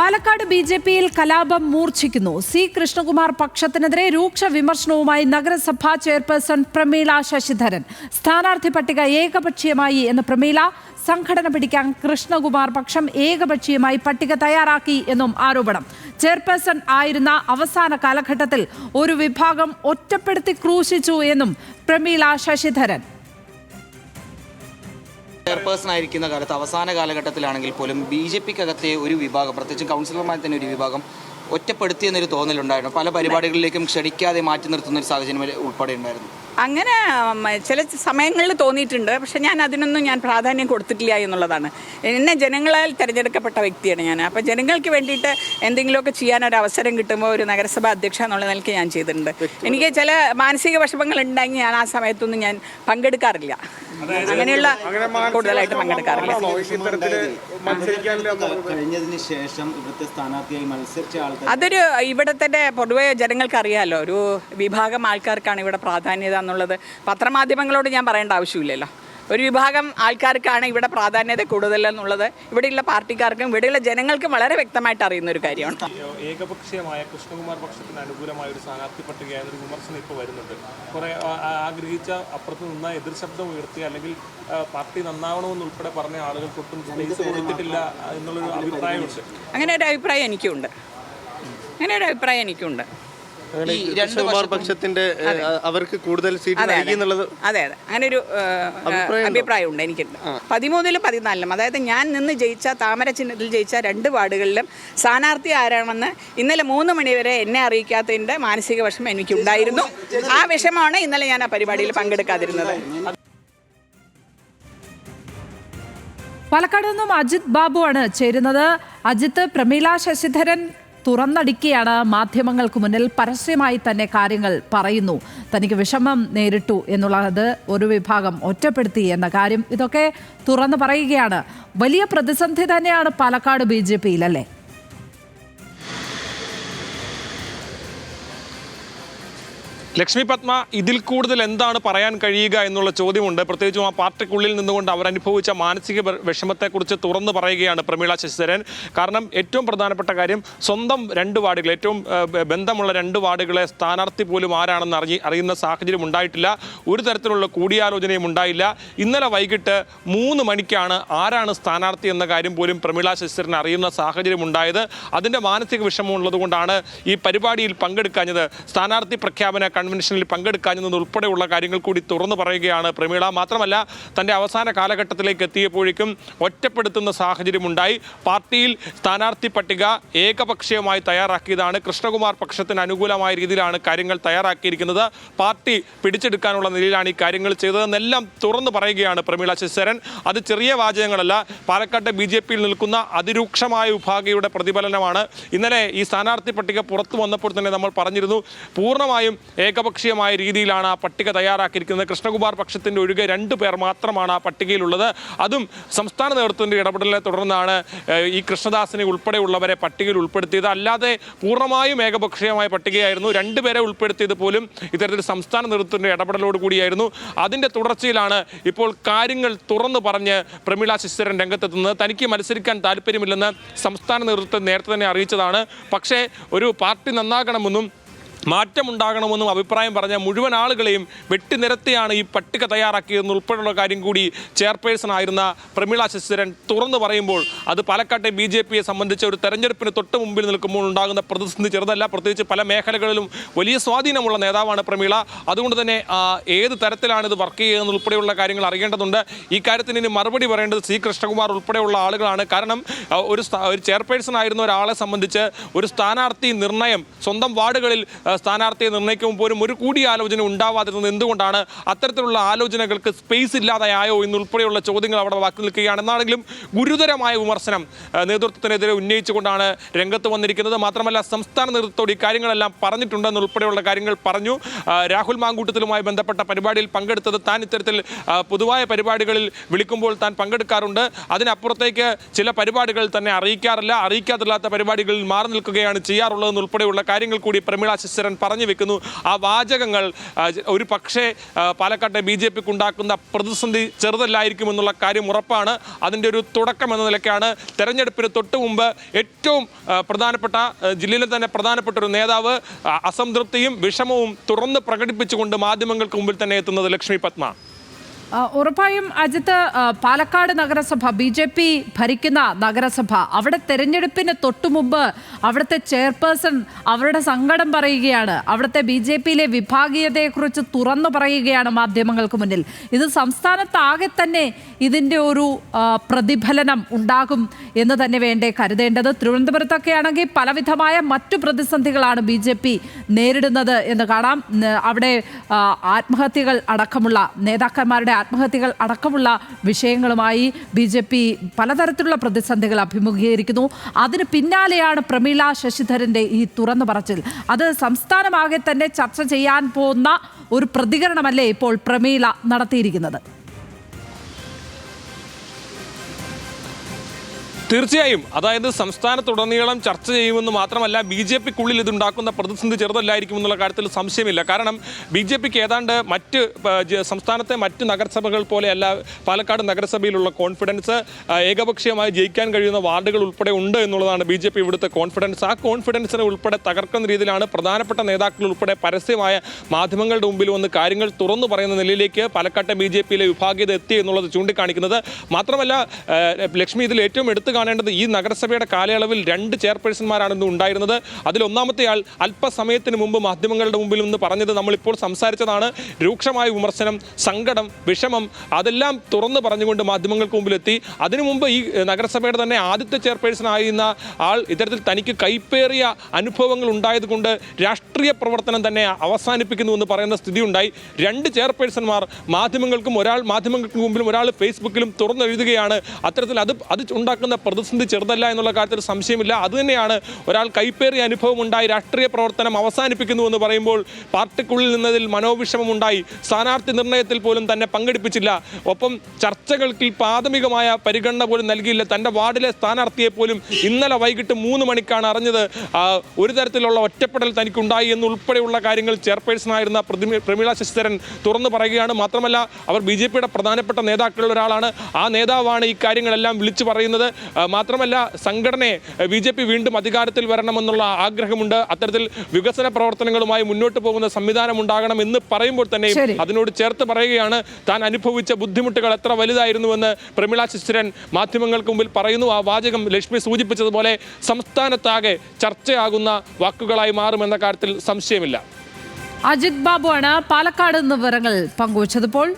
Palakkad B J പിയിൽ കലാപം മൂർച്ഛിക്കുന്നു. C Krishnakumar പക്ഷത്തിനെതിരെ രൂക്ഷ വിമർശനവുമായി നഗരസഭാ ചെയർപേഴ്സൺ പ്രമീള ശശിധരൻ. സ്ഥാനാർത്ഥി പട്ടിക ഏകപക്ഷീയമായി എന്ന് പ്രമീള. സംഘടന പിടിക്കാൻ കൃഷ്ണകുമാർ പക്ഷം ഏകപക്ഷീയമായി പട്ടിക തയ്യാറാക്കി എന്നും ആരോപണം. ചെയർപേഴ്സൺ ആയിരുന്ന അവസാന കാലഘട്ടത്തിൽ ഒരു വിഭാഗം ഒറ്റപ്പെടുത്തി ക്രൂശിച്ചു എന്നും പ്രമീള ശശിധരൻ. ചെയർപേഴ്സൺ ആയിരിക്കുന്ന കാലത്ത് അവസാന കാലഘട്ടത്തിലാണെങ്കിൽ പോലും ബി ജെ പിക്കകത്തെ ഒരു വിഭാഗം പ്രത്യേകിച്ചും കൗൺസിലർമാരെ തന്നെ ഒരു വിഭാഗം ഒറ്റപ്പെടുത്തിയെന്നൊരു തോന്നലുണ്ടായിരുന്നു. പല പരിപാടികളിലേക്കും ക്ഷണിക്കാതെ മാറ്റി നിർത്തുന്ന ഒരു സാഹചര്യം ഉൾപ്പെടെ ഉണ്ടായിരുന്നു. അങ്ങനെ ചില സമയങ്ങളിൽ തോന്നിയിട്ടുണ്ട്. പക്ഷെ ഞാൻ അതിനൊന്നും ഞാൻ പ്രാധാന്യം കൊടുത്തിട്ടില്ല എന്നുള്ളതാണ്. എന്നെ ജനങ്ങളാൽ തിരഞ്ഞെടുക്കപ്പെട്ട വ്യക്തിയാണ് ഞാൻ. അപ്പോൾ ജനങ്ങൾക്ക് വേണ്ടിയിട്ട് എന്തെങ്കിലുമൊക്കെ ചെയ്യാൻ ഒരു അവസരം കിട്ടുമ്പോൾ ഒരു നഗരസഭാ അധ്യക്ഷ എന്നുള്ള നിലയ്ക്ക് ഞാൻ ചെയ്തിട്ടുണ്ട്. എനിക്ക് ചില മാനസിക വിഷമങ്ങൾ ഉണ്ടെങ്കിൽ ഞാൻ ആ സമയത്തൊന്നും ഞാൻ പങ്കെടുക്കാറില്ല. അങ്ങനെയുള്ള കൂടുതലായിട്ട് പങ്കെടുക്കാറില്ല. കഴിഞ്ഞതിന് ശേഷം ഇവിടുത്തെ സ്ഥാനാർത്ഥിയായി മത്സരിച്ച ആൾക്കാർ അതൊരു ഇവിടത്തെ തന്നെ പൊതുവെ ജനങ്ങൾക്ക് അറിയാലോ. ഒരു വിഭാഗം ആൾക്കാർക്കാണ് ഇവിടെ പ്രാധാന്യത എന്നുള്ളത്. പത്രമാധ്യമങ്ങളോട് ഞാൻ പറയേണ്ട ആവശ്യമില്ലല്ലോ. ഒരു വിഭാഗം ആൾക്കാർക്കാണ് ഇവിടെ പ്രാധാന്യത കൂടുതൽ എന്നുള്ളത്. ഇവിടെയുള്ള പാർട്ടിക്കാർക്കും ഇവിടെയുള്ള ജനങ്ങൾക്കും വളരെ വ്യക്തമായിട്ട് അറിയുന്ന ഒരു കാര്യമാണ്. ഏകപക്ഷീയമായ കൃഷ്ണകുമാർ പക്ഷത്തിന് അനുകൂലമായ ഒരു സ്ഥാനാർത്ഥി പട്ടിക എന്നൊരു വിമർശനം ഇപ്പോൾ വരുന്നുണ്ട്. കുറേ ആഗ്രഹിച്ച അപ്പുറത്ത് നിന്ന് എതിർ ശബ്ദം ഉയർത്തി അല്ലെങ്കിൽ പാർട്ടി നന്നാവണമെന്നുൾപ്പെടെ പറഞ്ഞ ആളുകൾക്കൊട്ടും സ്പേസ് കൊടുത്തിട്ടില്ല എന്നുള്ളൊരു അഭിപ്രായമുണ്ട്. അങ്ങനെ ഒരു അഭിപ്രായം എനിക്കുണ്ട്. അങ്ങനെ ഒരു അഭിപ്രായം എനിക്കുണ്ട്. ഈ രണ്ട് പക്ഷത്തിന്റെ അവർക്ക് കൂടുതൽ സീറ്റ് അതെ അതെ. അതെ അങ്ങനെ ഒരു അഭിപ്രായമുണ്ട് എനിക്കുണ്ട്. പതിമൂന്നിലും പതിനാലിലും അതായത് ഞാൻ നിന്ന് ജയിച്ച താമര ചിഹ്നത്തിൽ ജയിച്ച രണ്ട് വാർഡുകളിലും സ്ഥാനാർത്ഥി ആരാണെന്ന് ഇന്നലെ മൂന്ന് മണിവരെ എന്നെ അറിയിക്കാത്തതിന്റെ മാനസിക വിഷമം എനിക്കുണ്ടായിരുന്നു. ആ വിഷമമാണ് ഇന്നലെ ഞാൻ ആ പരിപാടിയിൽ പങ്കെടുക്കാതിരുന്നത്. പാലക്കാട് നിന്നും അജിത് ബാബു ആണ് ചേരുന്നത്. അജിത്ത് പ്രമീള ശശിധരൻ തുറന്നടിക്കുകയാണ് മാധ്യമങ്ങൾക്ക് മുന്നിൽ പരസ്യമായി തന്നെ കാര്യങ്ങൾ പറയുന്നു. തനിക്ക് വിഷമം നേരിട്ടു എന്നുള്ളത് ഒരു വിഭാഗം ഒറ്റപ്പെടുത്തി എന്ന കാര്യം. ഇതൊക്കെ തുറന്നു പറയുകയാണ്. വലിയ പ്രതിസന്ധി തന്നെയാണ് പാലക്കാട് ബി ജെ പിയിൽ ലക്ഷ്മി പത്മ ഇതിൽ കൂടുതൽ എന്താണ് പറയാൻ കഴിയുക എന്നുള്ള ചോദ്യമുണ്ട്. പ്രത്യേകിച്ചും ആ പാർട്ടിക്കുള്ളിൽ നിന്നുകൊണ്ട് അവർ അനുഭവിച്ച മാനസിക വിഷമത്തെക്കുറിച്ച് തുറന്നു പറയുകയാണ് പ്രമീള ശശിധരൻ. കാരണം ഏറ്റവും പ്രധാനപ്പെട്ട കാര്യം സ്വന്തം രണ്ട് വാർഡുകൾ ഏറ്റവും ബന്ധമുള്ള രണ്ട് വാർഡുകളെ സ്ഥാനാർത്ഥി പോലും ആരാണെന്ന് അറിഞ്ഞ് അറിയുന്ന സാഹചര്യം ഉണ്ടായിട്ടില്ല. ഒരു തരത്തിലുള്ള കൂടിയാലോചനയും ഉണ്ടായില്ല. ഇന്നലെ വൈകിട്ട് മൂന്ന് മണിക്കാണ് ആരാണ് സ്ഥാനാർത്ഥി എന്ന കാര്യം പോലും പ്രമീള ശശിധരൻ അറിയുന്ന സാഹചര്യം ഉണ്ടായത്. അതിന്റെ മാനസിക വിഷമം ഉള്ളതുകൊണ്ടാണ് ഈ പരിപാടിയിൽ പങ്കെടുക്കാഞ്ഞത്. സ്ഥാനാർത്ഥി പ്രഖ്യാപന കൺവെൻഷനിൽ പങ്കെടുക്കാഞ്ഞത് ഉൾപ്പെടെയുള്ള കാര്യങ്ങൾ കൂടി തുറന്നു പറയുകയാണ് പ്രമീള. മാത്രമല്ല തന്റെ അവസാന കാലഘട്ടത്തിലേക്ക് എത്തിയപ്പോഴേക്കും ഒറ്റപ്പെടുത്തുന്ന സാഹചര്യമുണ്ടായി. പാർട്ടിയിൽ സ്ഥാനാർത്ഥി പട്ടിക ഏകപക്ഷീയമായി തയ്യാറാക്കിയതാണ്. കൃഷ്ണകുമാർ പക്ഷത്തിന് അനുകൂലമായ രീതിയിലാണ് കാര്യങ്ങൾ തയ്യാറാക്കിയിരിക്കുന്നത്. പാർട്ടി പിടിച്ചെടുക്കാനുള്ള നിലയിലാണ് ഈ കാര്യങ്ങൾ ചെയ്തതെന്നെല്ലാം തുറന്നു പറയുകയാണ് പ്രമീള ശശിധരൻ അത് ചെറിയ വാചകങ്ങളല്ല പാലക്കാട്ടെ ബി ജെ പിയിൽ നിൽക്കുന്ന അതിരൂക്ഷമായ വിഭാഗയുടെ പ്രതിഫലനമാണ്. ഇന്നലെ ഈ സ്ഥാനാർത്ഥി പട്ടിക പുറത്തു വന്നപ്പോൾ തന്നെ നമ്മൾ പറഞ്ഞിരുന്നു പൂർണമായും ഏകപക്ഷീയമായ രീതിയിലാണ് ആ പട്ടിക തയ്യാറാക്കിയിരിക്കുന്നത്. കൃഷ്ണകുമാർ പക്ഷത്തിന്റെ ഒഴികെ രണ്ട് പേർ മാത്രമാണ് ആ പട്ടികയിലുള്ളത്. അതും സംസ്ഥാന നേതൃത്വത്തിന്റെ ഇടപെടലിനെ തുടർന്നാണ് ഈ കൃഷ്ണദാസിനെ ഉൾപ്പെടെയുള്ളവരെ പട്ടികയിൽ ഉൾപ്പെടുത്തിയത്. അല്ലാതെ പൂർണമായും ഏകപക്ഷീയമായ പട്ടികയായിരുന്നു. രണ്ടുപേരെ ഉൾപ്പെടുത്തിയത് പോലും ഇത്തരത്തിൽ സംസ്ഥാന നേതൃത്വത്തിന്റെ ഇടപെടലോട് കൂടിയായിരുന്നു. അതിന്റെ തുടർച്ചയിലാണ് ഇപ്പോൾ കാര്യങ്ങൾ തുറന്നു പറഞ്ഞ് പ്രമീള ശിശുരൻ രംഗത്തെത്തുന്നത്. തനിക്ക് മത്സരിക്കാൻ താല്പര്യമില്ലെന്ന് സംസ്ഥാന നേതൃത്വം നേരത്തെ തന്നെ അറിയിച്ചതാണ്. പക്ഷേ ഒരു പാർട്ടി നന്നാകണമെന്നും മാറ്റമുണ്ടാകണമെന്നും അഭിപ്രായം പറഞ്ഞ മുഴുവൻ ആളുകളെയും വെട്ടിനിരത്തിയാണ് ഈ പട്ടിക തയ്യാറാക്കിയതെന്ന് ഉൾപ്പെടെയുള്ള കാര്യം കൂടി ചെയർപേഴ്സൺ ആയിരുന്ന പ്രമീള ശശിധരൻ തുറന്നു പറയുമ്പോൾ അത് പാലക്കാട്ടെ ബി ജെ പിയെ സംബന്ധിച്ച ഒരു തെരഞ്ഞെടുപ്പിന് തൊട്ട് മുമ്പിൽ നിൽക്കുമ്പോൾ ഉണ്ടാകുന്ന പ്രതിസന്ധി ചെറുതല്ല. പ്രത്യേകിച്ച് പല മേഖലകളിലും വലിയ സ്വാധീനമുള്ള നേതാവാണ് പ്രമീള. അതുകൊണ്ട് തന്നെ ഏത് തരത്തിലാണ് ഇത് വർക്ക് ചെയ്യുന്നത് ഉൾപ്പെടെയുള്ള കാര്യങ്ങൾ അറിയേണ്ടതുണ്ട്. ഈ കാര്യത്തിന് ഇനി മറുപടി പറയേണ്ടത് സി. കൃഷ്ണകുമാർ ഉൾപ്പെടെയുള്ള ആളുകളാണ്. കാരണം ഒരു ഒരു ചെയർപേഴ്സൺ ആയിരുന്ന ഒരാളെ സംബന്ധിച്ച് ഒരു സ്ഥാനാർത്ഥി നിർണയം സ്വന്തം വാർഡുകളിൽ സ്ഥാനാർത്ഥിയെ നിർണയിക്കുമ്പോൾ പോലും ഒരു കൂടിയാലോചന ഉണ്ടാവാതിരുന്നത് എന്തുകൊണ്ടാണ്? അത്തരത്തിലുള്ള ആലോചനകൾക്ക് സ്പേസ് ഇല്ലാതെയായോ എന്നുൾപ്പെടെയുള്ള ചോദ്യങ്ങൾ അവിടെ വാക്കി നിൽക്കുകയാണ്. എന്നാണെങ്കിലും ഗുരുതരമായ വിമർശനം നേതൃത്വത്തിനെതിരെ ഉന്നയിച്ചുകൊണ്ടാണ് രംഗത്ത് വന്നിരിക്കുന്നത്. മാത്രമല്ല സംസ്ഥാന നേതൃത്വത്തോട് ഈ കാര്യങ്ങളെല്ലാം പറഞ്ഞിട്ടുണ്ടെന്ന് ഉൾപ്പെടെയുള്ള കാര്യങ്ങൾ പറഞ്ഞു. രാഹുൽ മാങ്കൂട്ടത്തിലുമായി ബന്ധപ്പെട്ട പരിപാടിയിൽ പങ്കെടുത്തത് താൻ ഇത്തരത്തിൽ പൊതുവായ പരിപാടികളിൽ വിളിക്കുമ്പോൾ താൻ പങ്കെടുക്കാറുണ്ട്. അതിനപ്പുറത്തേക്ക് ചില പരിപാടികൾ തന്നെ അറിയിക്കാറില്ല. അറിയിക്കാതില്ലാത്ത പരിപാടികളിൽ മാറി നിൽക്കുകയാണ് ചെയ്യാറുള്ളതെന്നുൾപ്പെടെയുള്ള കാര്യങ്ങൾ കൂടി പ്രമീള ശിശ ശശിധരൻ പറഞ്ഞു വെക്കുന്നു. ആ വാചകങ്ങൾ ഒരു പക്ഷേ പാലക്കാട്ടെ ബി ജെ പിക്ക് ഉണ്ടാക്കുന്ന പ്രതിസന്ധി ചെറുതല്ലായിരിക്കുമെന്നുള്ള കാര്യം ഉറപ്പാണ്. അതിന്റെ ഒരു തുടക്കം എന്ന നിലയ്ക്കാണ്. തെരഞ്ഞെടുപ്പിന് തൊട്ട് മുമ്പ് ഏറ്റവും പ്രധാനപ്പെട്ട ജില്ലയിലെ തന്നെ പ്രധാനപ്പെട്ട ഒരു നേതാവ് അസംതൃപ്തിയും വിഷമവും തുറന്ന് പ്രകടിപ്പിച്ചുകൊണ്ട് മാധ്യമങ്ങൾക്ക് മുമ്പിൽ തന്നെ എത്തുന്നത് ലക്ഷ്മി പത്മ. ഉറപ്പായും അജിത്ത് പാലക്കാട് നഗരസഭ ബി ജെ പി ഭരിക്കുന്ന നഗരസഭ അവിടെ തെരഞ്ഞെടുപ്പിന് തൊട്ടുമുമ്പ് അവിടുത്തെ ചെയർപേഴ്സൺ അവരുടെ സങ്കടം പറയുകയാണ്. അവിടുത്തെ ബി ജെ പിയിലെ വിഭാഗീയതയെക്കുറിച്ച് തുറന്നു പറയുകയാണ് മാധ്യമങ്ങൾക്ക് മുന്നിൽ. ഇത് സംസ്ഥാനത്താകെ തന്നെ ഇതിന്റെ ഒരു പ്രതിഫലനം ഉണ്ടാകും എന്ന് തന്നെ വേണ്ടേ കരുതേണ്ടത്. തിരുവനന്തപുരത്തൊക്കെ ആണെങ്കിൽ പലവിധമായ മറ്റു പ്രതിസന്ധികളാണ് ബി ജെ പി നേരിടുന്നത് എന്ന് കാണാം. അവിടെ ആത്മഹത്യകൾ അടക്കമുള്ള നേതാക്കന്മാരുടെ ആത്മഹത്യകൾ അടക്കമുള്ള വിഷയങ്ങളുമായി ബി ജെ പി പലതരത്തിലുള്ള പ്രതിസന്ധികൾ അഭിമുഖീകരിക്കുന്നു. അതിന് പിന്നാലെയാണ് പ്രമീള ശശിധരന്റെ ഈ തുറന്നു പറച്ചിൽ. അത് സംസ്ഥാനമാകെ തന്നെ ചർച്ച ചെയ്യാൻ പോകുന്ന ഒരു പ്രതികരണമല്ലേ ഇപ്പോൾ പ്രമീള നടത്തിയിരിക്കുന്നത്? തീർച്ചയായും. അതായത് സംസ്ഥാനത്തുടനീളം ചർച്ച ചെയ്യുമെന്ന് മാത്രമല്ല ബി ജെ പിക്കുള്ളിൽ ഇതുണ്ടാക്കുന്ന പ്രതിസന്ധി ചെറുതല്ലായിരിക്കും എന്നുള്ള കാര്യത്തിൽ സംശയമില്ല. കാരണം ബി ജെ പിക്ക് ഏതാണ്ട് മറ്റ് സംസ്ഥാനത്തെ മറ്റ് നഗരസഭകൾ പോലെയല്ല പാലക്കാട് നഗരസഭയിലുള്ള കോൺഫിഡൻസ് ഏകപക്ഷീയമായി ജയിക്കാൻ കഴിയുന്ന വാർഡുകൾ ഉൾപ്പെടെ ഉണ്ട് എന്നുള്ളതാണ് ബി ജെ പി ഇവിടുത്തെ കോൺഫിഡൻസ്. ആ കോൺഫിഡൻസിനെ ഉൾപ്പെടെ തകർക്കുന്ന രീതിയിലാണ് പ്രധാനപ്പെട്ട നേതാക്കൾ ഉൾപ്പെടെ പരസ്യമായ മാധ്യമങ്ങളുടെ മുമ്പിൽ വന്ന് കാര്യങ്ങൾ തുറന്നു പറയുന്ന നിലയിലേക്ക് പാലക്കാട്ടെ ബി ജെ പിയിലെ വിഭാഗീയത എത്തി എന്നുള്ളത് ചൂണ്ടിക്കാണിക്കുന്നത്. മാത്രമല്ല ലക്ഷ്മി ഇതിൽ ഏറ്റവും എടുത്തു കാണേണ്ടത് ഈ നഗരസഭയുടെ കാലയളവിൽ രണ്ട് ചെയർപേഴ്സൺമാരാണ് ഇന്ന് ഉണ്ടായിരുന്നത് അതിലൊന്നാമത്തെ ആൾ അല്പസമയത്തിന് മുമ്പ് മാധ്യമങ്ങളുടെ മുമ്പിൽ നിന്ന് പറഞ്ഞത് നമ്മളിപ്പോൾ സംസാരിച്ചതാണ്. രൂക്ഷമായ വിമർശനം സങ്കടം വിഷമം അതെല്ലാം തുറന്നു പറഞ്ഞുകൊണ്ട് മാധ്യമങ്ങൾക്ക് മുമ്പിലെത്തി. അതിനു മുമ്പ് ഈ നഗരസഭയുടെ തന്നെ ആദ്യത്തെ ചെയർപേഴ്സൺ ആയിരുന്ന ആൾ ഇത്തരത്തിൽ തനിക്ക് കൈപ്പേറിയ അനുഭവങ്ങൾ ഉണ്ടായതുകൊണ്ട് രാഷ്ട്രീയ പ്രവർത്തനം തന്നെ അവസാനിപ്പിക്കുന്നു എന്ന് പറയുന്ന സ്ഥിതി ഉണ്ടായി രണ്ട് ചെയർപേഴ്സൺമാർ മാധ്യമങ്ങൾക്കും ഒരാൾ മാധ്യമങ്ങൾക്ക് മുമ്പിലും ഒരാൾ ഫേസ്ബുക്കിലും തുറന്നെഴുതുകയാണ്. അത്തരത്തിൽ അത് അത് ഉണ്ടാക്കുന്ന പ്രതിസന്ധി ചെറുതല്ല എന്നുള്ള കാര്യത്തിൽ സംശയമില്ല. അതുതന്നെയാണ് ഒരാൾ കൈപ്പേറിയ അനുഭവം ഉണ്ടായി രാഷ്ട്രീയ പ്രവർത്തനം അവസാനിപ്പിക്കുന്നു എന്ന് പറയുമ്പോൾ പാർട്ടിക്കുള്ളിൽ നിന്നതിൽ മനോവിഷമം ഉണ്ടായി സ്ഥാനാർത്ഥി നിർണയത്തിൽ പോലും തന്നെ പങ്കെടുപ്പിച്ചില്ല. ഒപ്പം ചർച്ചകൾക്ക് പ്രാഥമികമായ പരിഗണന പോലും നൽകിയില്ല. തന്റെ വാർഡിലെ സ്ഥാനാർത്ഥിയെ പോലും ഇന്നലെ വൈകിട്ട് മൂന്ന് മണിക്കാണ് അറിഞ്ഞത്. ഒരു തരത്തിലുള്ള ഒറ്റപ്പെടൽ തനിക്കുണ്ടായി എന്നുൾപ്പെടെയുള്ള കാര്യങ്ങൾ ചെയർപേഴ്സണായിരുന്ന പ്രമീള ശശിധരൻ തുറന്നു പറയുകയാണ്. മാത്രമല്ല അവർ ബി പ്രധാനപ്പെട്ട നേതാക്കളിൽ ഒരാളാണ്. ആ നേതാവാണ് ഈ കാര്യങ്ങളെല്ലാം വിളിച്ചു പറയുന്നത്. മാത്രമല്ല സംഘടനയെ ബി ജെ പി വീണ്ടും അധികാരത്തിൽ വരണമെന്നുള്ള ആഗ്രഹമുണ്ട്. അത്തരത്തിൽ വികസന പ്രവർത്തനങ്ങളുമായി മുന്നോട്ട് പോകുന്ന സംവിധാനം ഉണ്ടാകണം എന്ന് പറയുമ്പോൾ തന്നെ അതിനോട് ചേർത്ത് പറയുകയാണ് താൻ അനുഭവിച്ച ബുദ്ധിമുട്ടുകൾ എത്ര വലുതായിരുന്നുവെന്ന് പ്രമീള ശിശിരൻ മാധ്യമങ്ങൾക്ക് മുമ്പിൽ പറയുന്നു. ആ വാചകം ലക്ഷ്മി സൂചിപ്പിച്ചതുപോലെ സംസ്ഥാനത്താകെ ചർച്ചയാകുന്ന വാക്കുകളായി മാറുമെന്ന കാര്യത്തിൽ സംശയമില്ല. അജിത് ബാബുവാണ് പാലക്കാട് നിന്ന് വിവരങ്ങൾ പങ്കുവച്ചതിപ്പോൾ